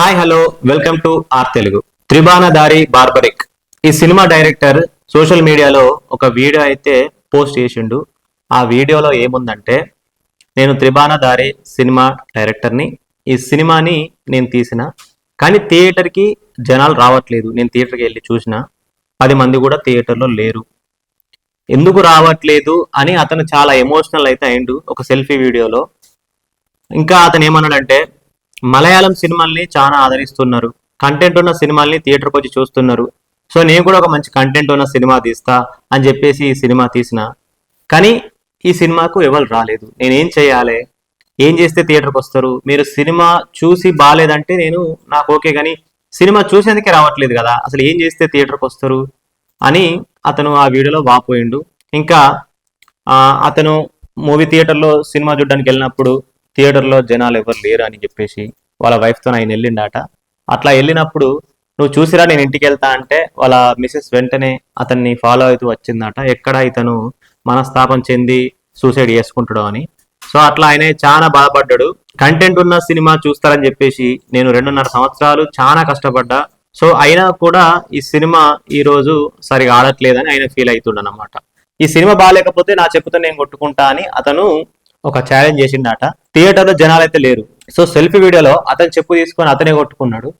Hi hello welcome to R Telugu. త్రిబాణదారి Barbarik. ఈ cinema director social మీడియాలో ఒక వీడియో అయితే పోస్ట్ చేసిండు. ఆ వీడియోలో ఏముందంటే నేను త్రిబాణదారి సినిమా డైరెక్టర్ని ఈ సినిమాని నేను తీసిన కానీ థియేటర్కి జనాలు రావట్లేదు. నేను థియేటర్కి వెళ్ళి చూసిన పది మంది కూడా థియేటర్లో లేరు. ఎందుకు రావట్లేదు అని అతను చాలా ఎమోషనల్ అయితే అయిండు ఒక సెల్ఫీ వీడియోలో. ఇంకా అతను ఏమన్నాడంటే మలయాళం సినిమాల్ని చాలా ఆదరిస్తున్నారు. కంటెంట్ ఉన్న సినిమాల్ని థియేటర్కి వచ్చి చూస్తున్నారు. సో నేను కూడా ఒక మంచి కంటెంట్ ఉన్న సినిమా తీస్తా అని చెప్పేసి ఈ సినిమా తీసిన. కానీ ఈ సినిమాకు ఎవరు రాలేదు. నేనేం చేయాలి? ఏం చేస్తే థియేటర్కి వస్తారు? మీరు సినిమా చూసి బాగాలేదంటే నేను నాకు ఓకే కానీ సినిమా చూసేందుకే రావట్లేదు కదా. అసలు ఏం చేస్తే థియేటర్కి వస్తారు? అని అతను ఆ వీడియోలో వాపోయిండు. ఇంకా అతను మూవీ థియేటర్లో సినిమా చూడడానికి వెళ్ళినప్పుడు థియేటర్లో జనాలు ఎవరు లేరు అని చెప్పేసి వాళ్ళ వైఫ్తో ఆయన వెళ్ళిండట. అట్లా వెళ్ళినప్పుడు నువ్వు చూసిరా నేను ఇంటికి వెళ్తా అంటే వాళ్ళ మిసెస్ వెంటనే అతన్ని ఫాలో అవుతూ వచ్చిందట. ఎక్కడ ఇతను మనస్తాపం చెంది సూసైడ్ చేసుకుంటాడు అని. సో అట్లా ఆయన చాలా బాధపడ్డాడు. కంటెంట్ ఉన్న సినిమా చూస్తారని చెప్పేసి నేను రెండున్నర సంవత్సరాలు చాలా కష్టపడ్డా. సో అయినా కూడా ఈ సినిమా ఈ రోజు సరిగా ఆడట్లేదని ఆయన ఫీల్ అవుతుండనమాట ఈ సినిమా బాగాలేకపోతే నా చెప్పుతో నేను కొట్టుకుంటా అని అతను ఒక ఛాలెంజ్ చేసిండట థియేటర్లో జనాలు అయితే లేరు. సో సెల్ఫీ వీడియోలో అతను చెప్పు తీసుకొని అతనే కొట్టుకున్నాడు.